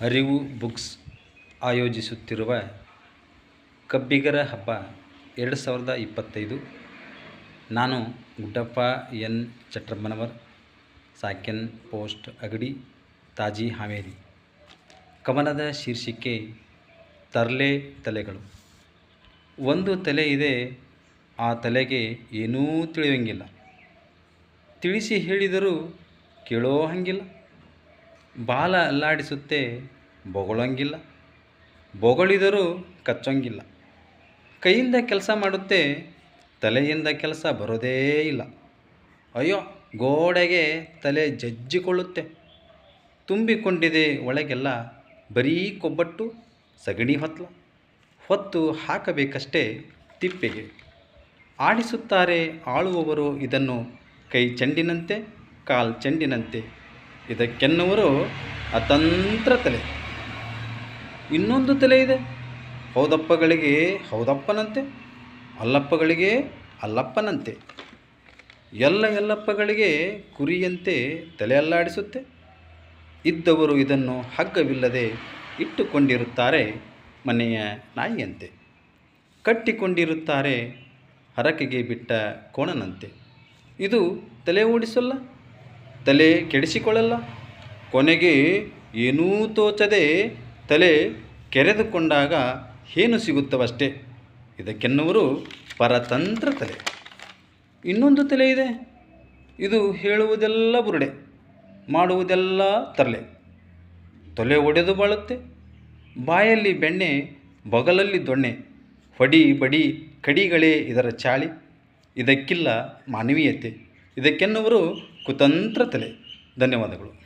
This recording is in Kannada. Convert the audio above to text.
ಅರಿವು ಬುಕ್ಸ್ ಆಯೋಜಿಸುತ್ತಿರುವ ಕಬ್ಬಿಗರ ಹಬ್ಬ ಎರಡು ಸಾವಿರದ ಇಪ್ಪತ್ತೈದು. ನಾನು ಗುಡ್ಡಪ್ಪ ಎನ್. ಚಟ್ರಮ್ಮನವರ್, ಸಾಕೆನ್ ಪೋಸ್ಟ್ ಅಗಡಿ, ತಾಜಿ ಹಾವೇರಿ. ಕವನದ ಶೀರ್ಷಿಕೆ, ತರ್ಲೆ ತಲೆಗಳು. ಒಂದು ತಲೆ ಇದೆ, ಆ ತಲೆಗೆ ಏನೂ ತಿಳಿಯೋಂಗಿಲ್ಲ. ತಿಳಿಸಿ ಹೇಳಿದರೂ ಕೇಳೋ ಹಾಗಿಲ್ಲ. ಬಾಲ ಅಲ್ಲಾಡಿಸುತ್ತೆ, ಬೊಗಳಂಗಿಲ್ಲ. ಬೊಗಳಿದರೂ ಕಚ್ಚೋಂಗಿಲ್ಲ. ಕೈಯಿಂದ ಕೆಲಸ ಮಾಡುತ್ತೆ, ತಲೆಯಿಂದ ಕೆಲಸ ಬರೋದೇ ಇಲ್ಲ. ಅಯ್ಯೋ, ಗೋಡೆಗೆ ತಲೆ ಜಜ್ಜಿಕೊಳ್ಳುತ್ತೆ. ತುಂಬಿಕೊಂಡಿದೆ ಒಳಗೆಲ್ಲ ಬರೀ ಕೊಬ್ಬಟ್ಟು, ಸಗಣಿ ಹೊತ್ತಲ ಹೊತ್ತು ಹಾಕಬೇಕಷ್ಟೇ ತಿಪ್ಪೆಗೆ. ಆಡಿಸುತ್ತಾರೆ ಆಳುವವರು ಇದನ್ನು ಕೈ ಚೆಂಡಿನಂತೆ, ಕಾಲ್ ಚೆಂಡಿನಂತೆ. ಇದಕ್ಕೆನ್ನುವರು ಅತಂತ್ರ ತಲೆ. ಇನ್ನೊಂದು ತಲೆ ಇದೆ. ಹೌದಪ್ಪಗಳಿಗೆ ಹೌದಪ್ಪನಂತೆ, ಅಲ್ಲಪ್ಪಗಳಿಗೆ ಅಲ್ಲಪ್ಪನಂತೆ. ಎಲ್ಲ ಎಲ್ಲಪ್ಪಗಳಿಗೆ ಕುರಿಯಂತೆ ತಲೆ ಅಲ್ಲಾಡಿಸುತ್ತೆ. ಇದ್ದವರು ಇದನ್ನು ಹಗ್ಗವಿಲ್ಲದೆ ಇಟ್ಟುಕೊಂಡಿರುತ್ತಾರೆ ಮನೆಯ ನಾಯಿಯಂತೆ. ಕಟ್ಟಿಕೊಂಡಿರುತ್ತಾರೆ ಹರಕೆಗೆ ಬಿಟ್ಟ ಕೋಣನಂತೆ. ಇದು ತಲೆ ಓಡಿಸಲ್ಲ ತಲೆ ಕೆಡಿಸಿಕೊಳ್ಳಲ್ಲ. ಕೊನೆಗೆ ಏನೂ ತೋಚದೆ ತಲೆ ಕೆರೆದುಕೊಂಡಾಗ ಏನು ಸಿಗುತ್ತವಷ್ಟೇ? ಇದಕ್ಕೆನ್ನುವರು ಪರತಂತ್ರ ತಲೆ. ಇನ್ನೊಂದು ತಲೆ ಇದೆ. ಇದು ಹೇಳುವುದೆಲ್ಲ ಬುರುಡೆ, ಮಾಡುವುದೆಲ್ಲ ತರಲೆ. ತೊಲೆ ಒಡೆದು ಬಾಳುತ್ತೆ. ಬಾಯಲ್ಲಿ ಬೆಣ್ಣೆ, ಬಗಲಲ್ಲಿ ದೊಣ್ಣೆ, ಹೊಡಿ ಬಡಿ ಕಡಿಗಳೇ ಇದರ ಚಾಳಿ. ಇದಕ್ಕಿಲ್ಲ ಮಾನವೀಯತೆ. ಇದಕ್ಕೆನ್ನುವರು ಕುತಂತ್ರ ತಲೆ. ಧನ್ಯವಾದಗಳು.